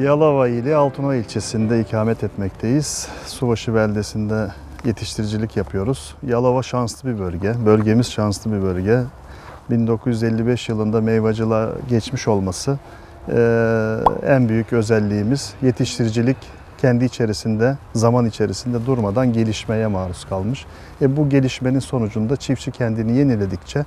Yalova ili Altınova ilçesinde ikamet etmekteyiz. Subaşı beldesinde yetiştiricilik yapıyoruz. Yalova şanslı bir bölge. Bölgemiz şanslı bir bölge. 1955 yılında meyvacılığa geçmiş olması eee, en büyük özelliğimiz. Yetiştiricilik kendi içerisinde, zaman içerisinde durmadan gelişmeye maruz kalmış. E bu gelişmenin sonucunda çiftçi kendini yeniledikçe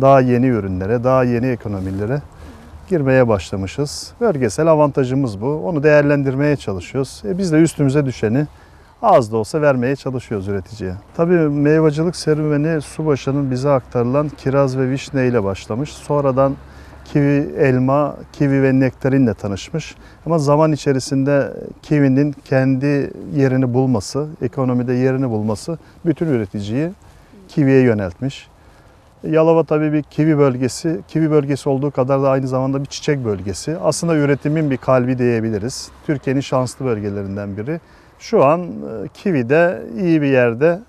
daha yeni ürünlere, daha yeni ekonomilere girmeye başlamışız. Bölgesel avantajımız bu. Onu değerlendirmeye çalışıyoruz. E biz de üstümüze düşeni az da olsa vermeye çalışıyoruz üreticiye. Tabii meyvacılık serüveni Subaşı'nın bize aktarılan kiraz ve vişne ile başlamış. Sonradan kivi, elma, kivi ve nektarinle tanışmış. Ama zaman içerisinde kivinin kendi yerini bulması, ekonomide yerini bulması bütün üreticiyi kiviye yöneltmiş. Yalova tabii bir kivi bölgesi. Kivi bölgesi olduğu kadar da aynı zamanda bir çiçek bölgesi. Aslında üretimin bir kalbi diyebiliriz. Türkiye'nin şanslı bölgelerinden biri. Şu an e, kivi de iyi bir yerde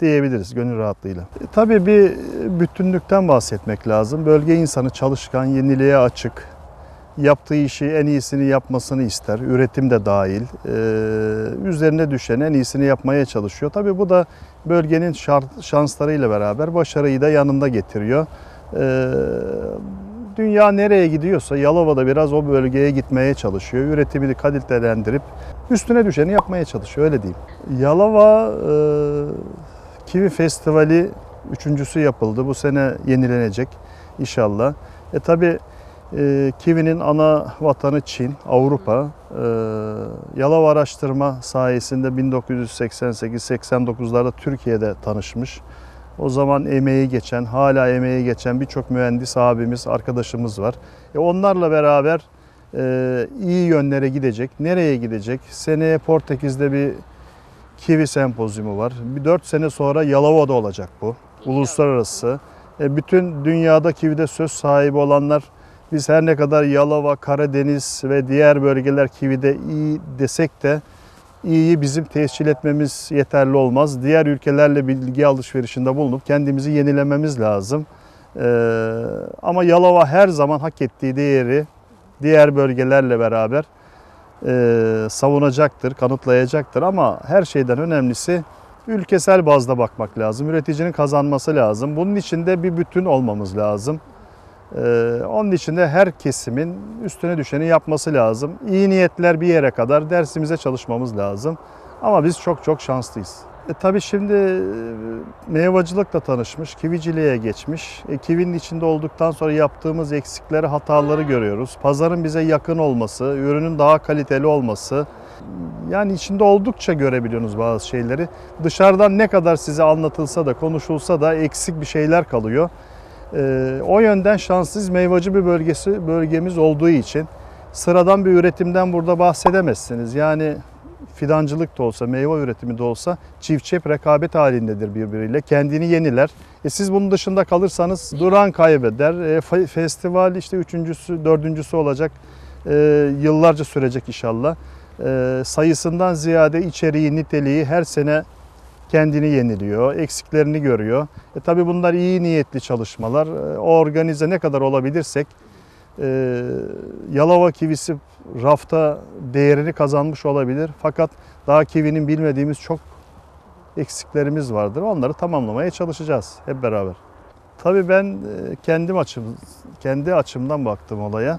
diyebiliriz gönül rahatlığıyla. E, Tabii bir bütünlükten bahsetmek lazım. Bölge insanı çalışkan, yeniliğe açık, yaptığı işi en iyisini yapmasını ister. Üretim de dahil. Ee, üzerine düşen en iyisini yapmaya çalışıyor. Tabii bu da bölgenin şanslarıyla beraber başarıyı da yanında getiriyor. Ee, dünya nereye gidiyorsa Yalova da biraz o bölgeye gitmeye çalışıyor. Üretimini kalitelendirip üstüne düşeni yapmaya çalışıyor öyle diyeyim. Yalova e, Kivi Festivali üçüncüsü yapıldı. Bu sene yenilenecek inşallah. E tabi e, Kivi'nin ana vatanı Çin, Avrupa. E, Yalova araştırma sayesinde 1988-89'larda Türkiye'de tanışmış. O zaman emeği geçen, hala emeği geçen birçok mühendis abimiz, arkadaşımız var. E onlarla beraber e, iyi yönlere gidecek. Nereye gidecek? Seneye Portekiz'de bir Kivi sempozyumu var. Bir 4 sene sonra Yalova'da olacak bu. Uluslararası. E, bütün dünyada Kivi'de söz sahibi olanlar biz her ne kadar Yalova, Karadeniz ve diğer bölgeler Kivi'de iyi desek de iyiyi bizim tescil etmemiz yeterli olmaz. Diğer ülkelerle bilgi alışverişinde bulunup kendimizi yenilememiz lazım. Ee, ama Yalova her zaman hak ettiği değeri diğer bölgelerle beraber e, savunacaktır, kanıtlayacaktır. Ama her şeyden önemlisi ülkesel bazda bakmak lazım. Üreticinin kazanması lazım. Bunun için de bir bütün olmamız lazım. Ee, onun için de her kesimin üstüne düşeni yapması lazım. İyi niyetler bir yere kadar dersimize çalışmamız lazım. Ama biz çok çok şanslıyız. E, tabii şimdi e, meyvacılıkla tanışmış, kiviciliğe geçmiş. E, kivinin içinde olduktan sonra yaptığımız eksikleri, hataları görüyoruz. Pazarın bize yakın olması, ürünün daha kaliteli olması. Yani içinde oldukça görebiliyorsunuz bazı şeyleri. Dışarıdan ne kadar size anlatılsa da, konuşulsa da eksik bir şeyler kalıyor. Ee, o yönden şanssız meyvacı bir bölgesi bölgemiz olduğu için sıradan bir üretimden burada bahsedemezsiniz. Yani fidancılık da olsa, meyve üretimi de olsa çiftçi hep rekabet halindedir birbiriyle. Kendini yeniler. E siz bunun dışında kalırsanız duran kaybeder. E, fe- festival işte üçüncüsü, dördüncüsü olacak. E, yıllarca sürecek inşallah. E, sayısından ziyade içeriği, niteliği her sene kendini yeniliyor, eksiklerini görüyor. E tabii bunlar iyi niyetli çalışmalar. E, O organize ne kadar olabilirsek e, Yalova kivisi rafta değerini kazanmış olabilir. Fakat daha kivinin bilmediğimiz çok eksiklerimiz vardır. Onları tamamlamaya çalışacağız hep beraber. Tabii ben e, kendim açım, kendi açımdan baktım olaya.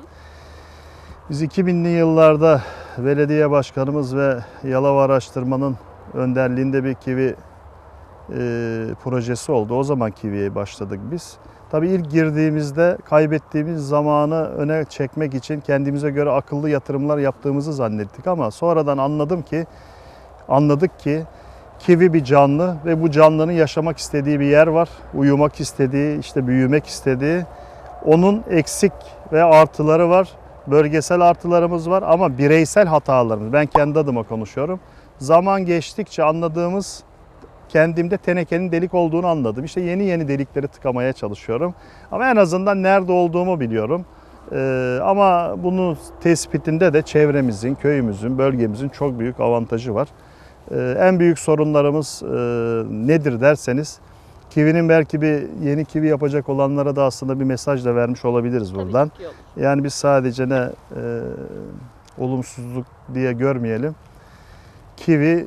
Biz 2000'li yıllarda belediye başkanımız ve Yalova Araştırma'nın önderliğinde bir kivi e, projesi oldu. O zaman kiviye başladık biz. Tabii ilk girdiğimizde kaybettiğimiz zamanı öne çekmek için kendimize göre akıllı yatırımlar yaptığımızı zannettik ama sonradan anladım ki anladık ki kivi bir canlı ve bu canlının yaşamak istediği bir yer var. Uyumak istediği, işte büyümek istediği. Onun eksik ve artıları var. Bölgesel artılarımız var ama bireysel hatalarımız. Ben kendi adıma konuşuyorum. Zaman geçtikçe anladığımız kendimde tenekenin delik olduğunu anladım. İşte yeni yeni delikleri tıkamaya çalışıyorum. Ama en azından nerede olduğumu biliyorum. Ee, ama bunun tespitinde de çevremizin, köyümüzün, bölgemizin çok büyük avantajı var. Ee, en büyük sorunlarımız e, nedir derseniz, kivinin belki bir yeni kivi yapacak olanlara da aslında bir mesaj da vermiş olabiliriz buradan. Yani biz sadece ne e, olumsuzluk diye görmeyelim. Kivi e,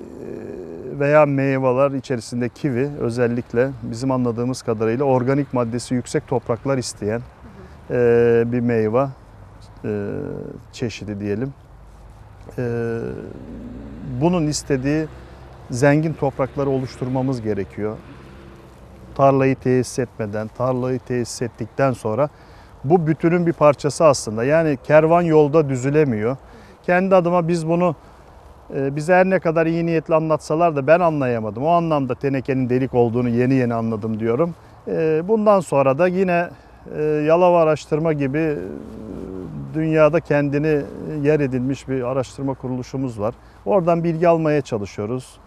veya meyveler içerisinde kivi özellikle bizim anladığımız kadarıyla organik maddesi yüksek topraklar isteyen e, bir meyve e, çeşidi diyelim. Bunun istediği zengin toprakları oluşturmamız gerekiyor. Tarlayı tesis etmeden, tarlayı tesis ettikten sonra bu bütünün bir parçası aslında. Yani kervan yolda düzülemiyor. Kendi adıma biz bunu bize her ne kadar iyi niyetli anlatsalar da ben anlayamadım. O anlamda tenekenin delik olduğunu yeni yeni anladım diyorum. E, Bundan sonra da yine e, Yalova Araştırma gibi e, dünyada kendini yer edilmiş bir araştırma kuruluşumuz var. Oradan bilgi almaya çalışıyoruz.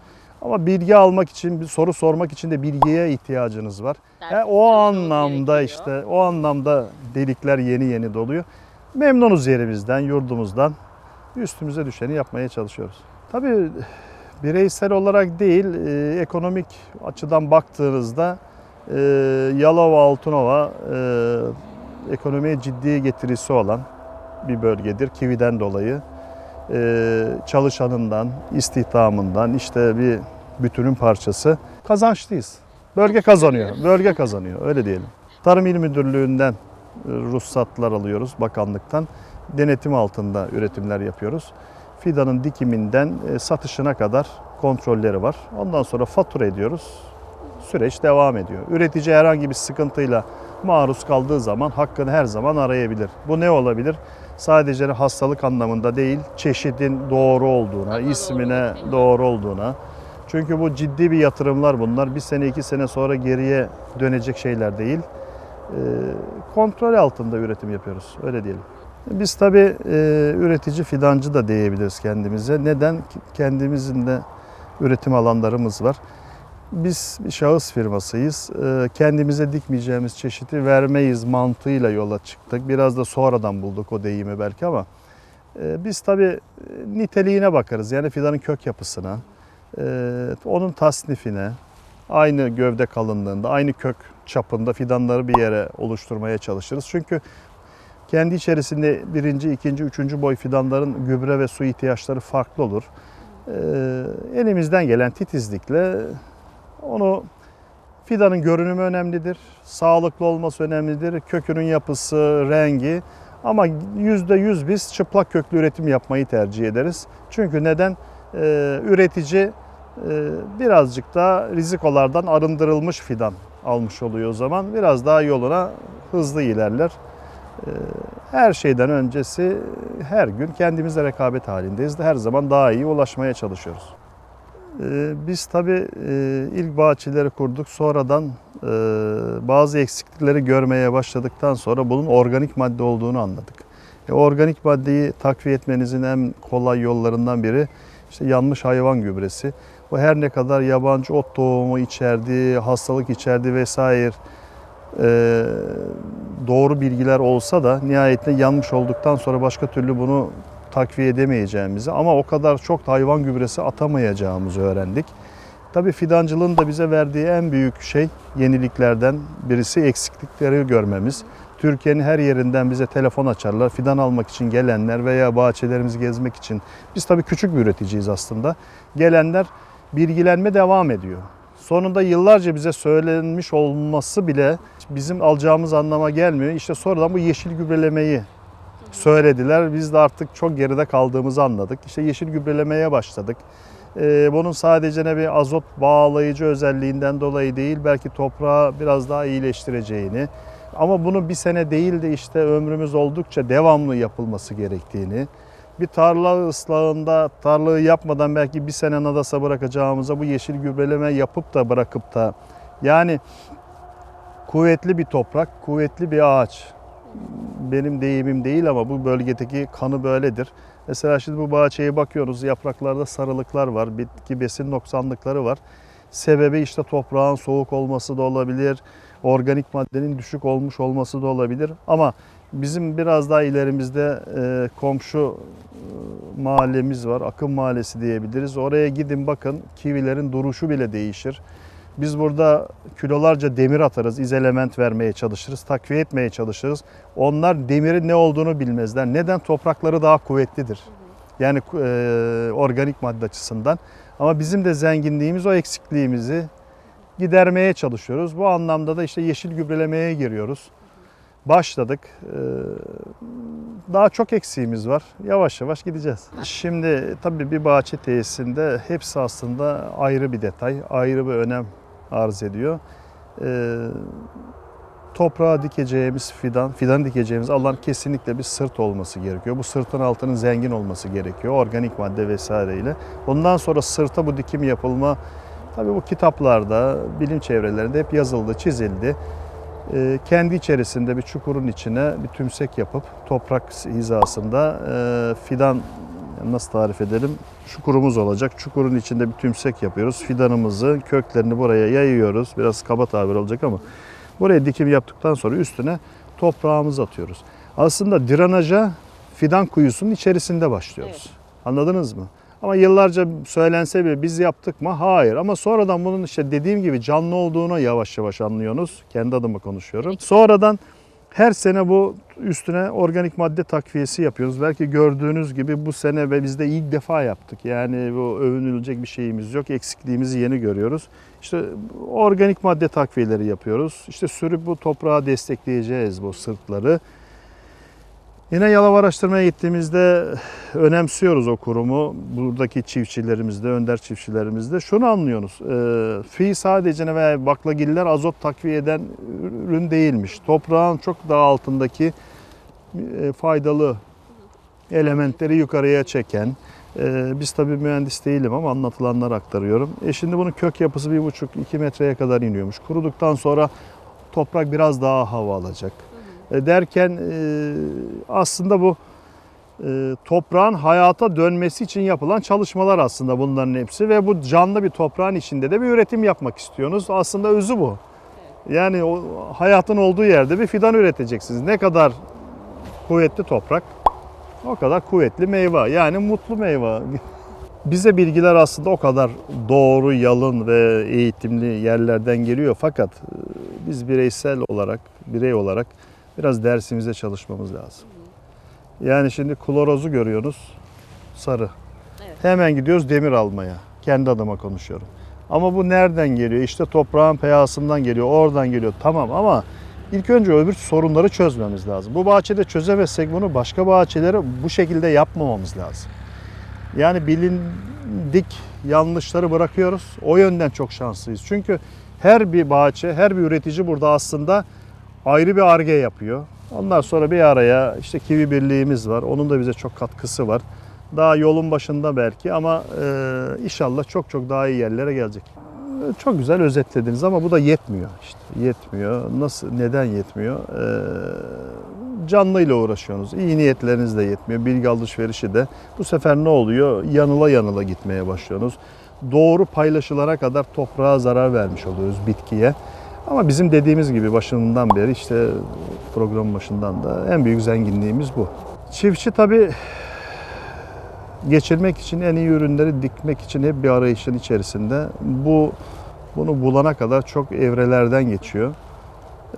Ama bilgi almak için, bir soru sormak için de bilgiye ihtiyacınız var. E, o anlamda işte o anlamda delikler yeni yeni doluyor. Memnunuz yerimizden, yurdumuzdan. Üstümüze düşeni yapmaya çalışıyoruz. Tabii bireysel olarak değil, e, ekonomik açıdan baktığınızda e, Yalova, Altınova e, ekonomiye ciddi getirisi olan bir bölgedir. Kivi'den dolayı e, çalışanından, istihdamından işte bir bütünün parçası. Kazançlıyız. Bölge kazanıyor. Bölge kazanıyor. Öyle diyelim. Tarım İl Müdürlüğü'nden e, ruhsatlar alıyoruz bakanlıktan. Denetim altında üretimler yapıyoruz. Fidanın dikiminden e, satışına kadar kontrolleri var. Ondan sonra fatura ediyoruz. Süreç devam ediyor. Üretici herhangi bir sıkıntıyla maruz kaldığı zaman hakkını her zaman arayabilir. Bu ne olabilir? Sadece hastalık anlamında değil, çeşidin doğru olduğuna, ismine doğru olduğuna. Çünkü bu ciddi bir yatırımlar bunlar. Bir sene iki sene sonra geriye dönecek şeyler değil. Ee, kontrol altında üretim yapıyoruz. Öyle diyelim. Biz tabii e, üretici fidancı da diyebiliriz kendimize. Neden? Kendimizin de üretim alanlarımız var. Biz bir şahıs firmasıyız. Ee, Kendimize dikmeyeceğimiz çeşidi vermeyiz mantığıyla yola çıktık. Biraz da sonradan bulduk o deyimi belki ama e, biz tabii e, niteliğine bakarız. Yani fidanın kök yapısına, e, onun tasnifine, aynı gövde kalınlığında, aynı kök çapında fidanları bir yere oluşturmaya çalışırız. Çünkü kendi içerisinde birinci, ikinci, üçüncü boy fidanların gübre ve su ihtiyaçları farklı olur. Ee, elimizden gelen titizlikle onu fidanın görünümü önemlidir, sağlıklı olması önemlidir, kökünün yapısı, rengi ama yüzde yüz biz çıplak köklü üretim yapmayı tercih ederiz. Çünkü neden? Ee, üretici e, birazcık da rizikolardan arındırılmış fidan almış oluyor o zaman. Biraz daha yoluna hızlı ilerler. Ee, Her şeyden öncesi her gün kendimizle rekabet halindeyiz. Her zaman daha iyi ulaşmaya çalışıyoruz. Ee, Biz tabii e, ilk bahçeleri kurduk. Sonradan e, bazı eksiklikleri görmeye başladıktan sonra bunun organik madde olduğunu anladık. E, organik maddeyi takviye etmenizin en kolay yollarından biri işte yanmış hayvan gübresi. Bu her ne kadar yabancı ot tohumu içerdiği, hastalık içerdiği vesaire e, doğru bilgiler olsa da nihayetinde yanmış olduktan sonra başka türlü bunu takviye edemeyeceğimizi ama o kadar çok da hayvan gübresi atamayacağımızı öğrendik. Tabii fidancılığın da bize verdiği en büyük şey yeniliklerden birisi eksiklikleri görmemiz. Türkiye'nin her yerinden bize telefon açarlar. Fidan almak için gelenler veya bahçelerimizi gezmek için. Biz tabii küçük bir üreticiyiz aslında. Gelenler bilgilenme devam ediyor. Sonunda yıllarca bize söylenmiş olması bile bizim alacağımız anlama gelmiyor. İşte sonradan bu yeşil gübrelemeyi söylediler. Biz de artık çok geride kaldığımızı anladık. İşte yeşil gübrelemeye başladık. Ee, bunun sadece ne bir azot bağlayıcı özelliğinden dolayı değil, belki toprağı biraz daha iyileştireceğini ama bunu bir sene değil de işte ömrümüz oldukça devamlı yapılması gerektiğini, bir tarla ıslahında tarlayı yapmadan belki bir sene nadasa bırakacağımıza bu yeşil gübreleme yapıp da bırakıp da yani kuvvetli bir toprak, kuvvetli bir ağaç. Benim deyimim değil ama bu bölgedeki kanı böyledir. Mesela şimdi bu bahçeye bakıyoruz yapraklarda sarılıklar var, bitki besin noksanlıkları var. Sebebi işte toprağın soğuk olması da olabilir, organik maddenin düşük olmuş olması da olabilir. Ama bizim biraz daha ilerimizde e, komşu e, mahallemiz var, Akın Mahallesi diyebiliriz. Oraya gidin bakın kivilerin duruşu bile değişir. Biz burada kilolarca demir atarız, izelement vermeye çalışırız, takviye etmeye çalışırız. Onlar demirin ne olduğunu bilmezler. Neden? Toprakları daha kuvvetlidir. Yani e, organik madde açısından. Ama bizim de zenginliğimiz o eksikliğimizi gidermeye çalışıyoruz. Bu anlamda da işte yeşil gübrelemeye giriyoruz. Başladık. Ee, Daha çok eksiğimiz var. Yavaş yavaş gideceğiz. Şimdi tabii bir bahçe tesisinde hepsi aslında ayrı bir detay, ayrı bir önem arz ediyor. Ee, Toprağa dikeceğimiz fidan, fidan dikeceğimiz alan kesinlikle bir sırt olması gerekiyor. Bu sırtın altının zengin olması gerekiyor. Organik madde vesaireyle. Ondan sonra sırta bu dikim yapılma Tabii bu kitaplarda, bilim çevrelerinde hep yazıldı, çizildi. Ee, kendi içerisinde bir çukurun içine bir tümsek yapıp toprak hizasında e, fidan nasıl tarif edelim? Çukurumuz olacak. Çukurun içinde bir tümsek yapıyoruz. Fidanımızı, köklerini buraya yayıyoruz. Biraz kaba tabir olacak ama buraya dikim yaptıktan sonra üstüne toprağımızı atıyoruz. Aslında drenaja fidan kuyusunun içerisinde başlıyoruz. Evet. Anladınız mı? Ama yıllarca söylense bile biz yaptık mı? Hayır. Ama sonradan bunun işte dediğim gibi canlı olduğunu yavaş yavaş anlıyorsunuz. Kendi adıma konuşuyorum. Sonradan her sene bu üstüne organik madde takviyesi yapıyoruz. Belki gördüğünüz gibi bu sene ve biz de ilk defa yaptık. Yani bu övünülecek bir şeyimiz yok. Eksikliğimizi yeni görüyoruz. İşte organik madde takviyeleri yapıyoruz. İşte sürüp bu toprağa destekleyeceğiz bu sırtları. Yine Yalova araştırmaya gittiğimizde önemsiyoruz o kurumu. Buradaki çiftçilerimizde, önder çiftçilerimizde şunu anlıyoruz. E, fi sadece ve baklagiller azot takviye eden ürün değilmiş. Toprağın çok daha altındaki e, faydalı elementleri yukarıya çeken, e, biz tabii mühendis değilim ama anlatılanları aktarıyorum. E şimdi bunun kök yapısı 1,5-2 metreye kadar iniyormuş. Kuruduktan sonra toprak biraz daha hava alacak. E, derken e, aslında bu e, toprağın hayata dönmesi için yapılan çalışmalar aslında bunların hepsi ve bu canlı bir toprağın içinde de bir üretim yapmak istiyorsunuz. Aslında özü bu. Yani o hayatın olduğu yerde bir fidan üreteceksiniz. Ne kadar kuvvetli toprak o kadar kuvvetli meyve. Yani mutlu meyve. Bize bilgiler aslında o kadar doğru, yalın ve eğitimli yerlerden geliyor. Fakat biz bireysel olarak, birey olarak biraz dersimize çalışmamız lazım. Yani şimdi klorozu görüyoruz, sarı. Evet. Hemen gidiyoruz demir almaya. Kendi adıma konuşuyorum. Ama bu nereden geliyor? İşte toprağın pH'sından geliyor, oradan geliyor. Tamam ama ilk önce öbür sorunları çözmemiz lazım. Bu bahçede çözemezsek bunu başka bahçelere bu şekilde yapmamamız lazım. Yani bilindik yanlışları bırakıyoruz. O yönden çok şanslıyız. Çünkü her bir bahçe, her bir üretici burada aslında ayrı bir arge yapıyor. Ondan sonra bir araya işte kivi birliğimiz var. Onun da bize çok katkısı var. Daha yolun başında belki ama e, inşallah çok çok daha iyi yerlere gelecek. E, Çok güzel özetlediniz ama bu da yetmiyor işte. Yetmiyor. Nasıl, neden yetmiyor? E, canlıyla uğraşıyorsunuz. İyi niyetleriniz de yetmiyor. Bilgi alışverişi de. Bu sefer ne oluyor? Yanıla yanıla gitmeye başlıyorsunuz. Doğru paylaşılara kadar toprağa zarar vermiş oluyoruz bitkiye. Ama bizim dediğimiz gibi başından beri işte programın başından da en büyük zenginliğimiz bu. Çiftçi tabii geçirmek için en iyi ürünleri dikmek için hep bir arayışın içerisinde. Bu bunu bulana kadar çok evrelerden geçiyor.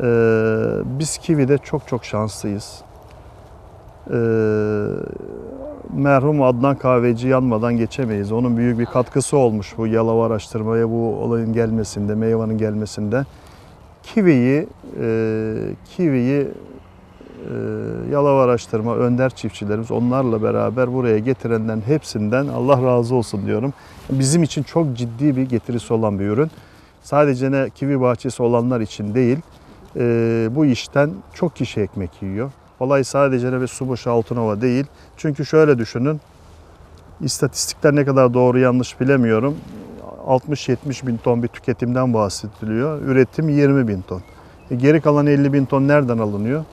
Ee, biz Kivi'de çok çok şanslıyız. Ee, merhum Adnan Kahveci yanmadan geçemeyiz. Onun büyük bir katkısı olmuş bu Yalova araştırmaya, bu olayın gelmesinde, meyvanın gelmesinde. Kivi'yi, e, Kivi'yi e, Yalova araştırma önder çiftçilerimiz onlarla beraber buraya getirenlerin hepsinden Allah razı olsun diyorum. Bizim için çok ciddi bir getirisi olan bir ürün. Sadece ne kivi bahçesi olanlar için değil, e, bu işten çok kişi ekmek yiyor. Olay sadece ne ve Subaşı Altınova değil. Çünkü şöyle düşünün, istatistikler ne kadar doğru yanlış bilemiyorum. 60-70 bin ton bir tüketimden bahsediliyor. Üretim 20 bin ton. E, geri kalan 50 bin ton nereden alınıyor?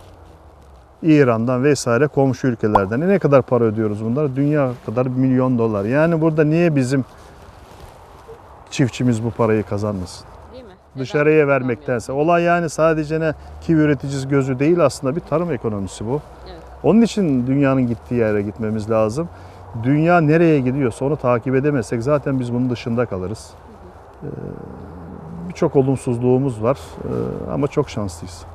İran'dan vesaire komşu ülkelerden. E ne kadar para ödüyoruz bunlara? Dünya kadar milyon dolar. Yani burada niye bizim çiftçimiz bu parayı kazanmasın? Dışarıya vermektense. Olay yani sadece ne kivi üreticisi gözü değil aslında bir tarım ekonomisi bu. Evet. Onun için dünyanın gittiği yere gitmemiz lazım. Dünya nereye gidiyorsa onu takip edemezsek zaten biz bunun dışında kalırız. Ee, Birçok olumsuzluğumuz var ee, ama çok şanslıyız.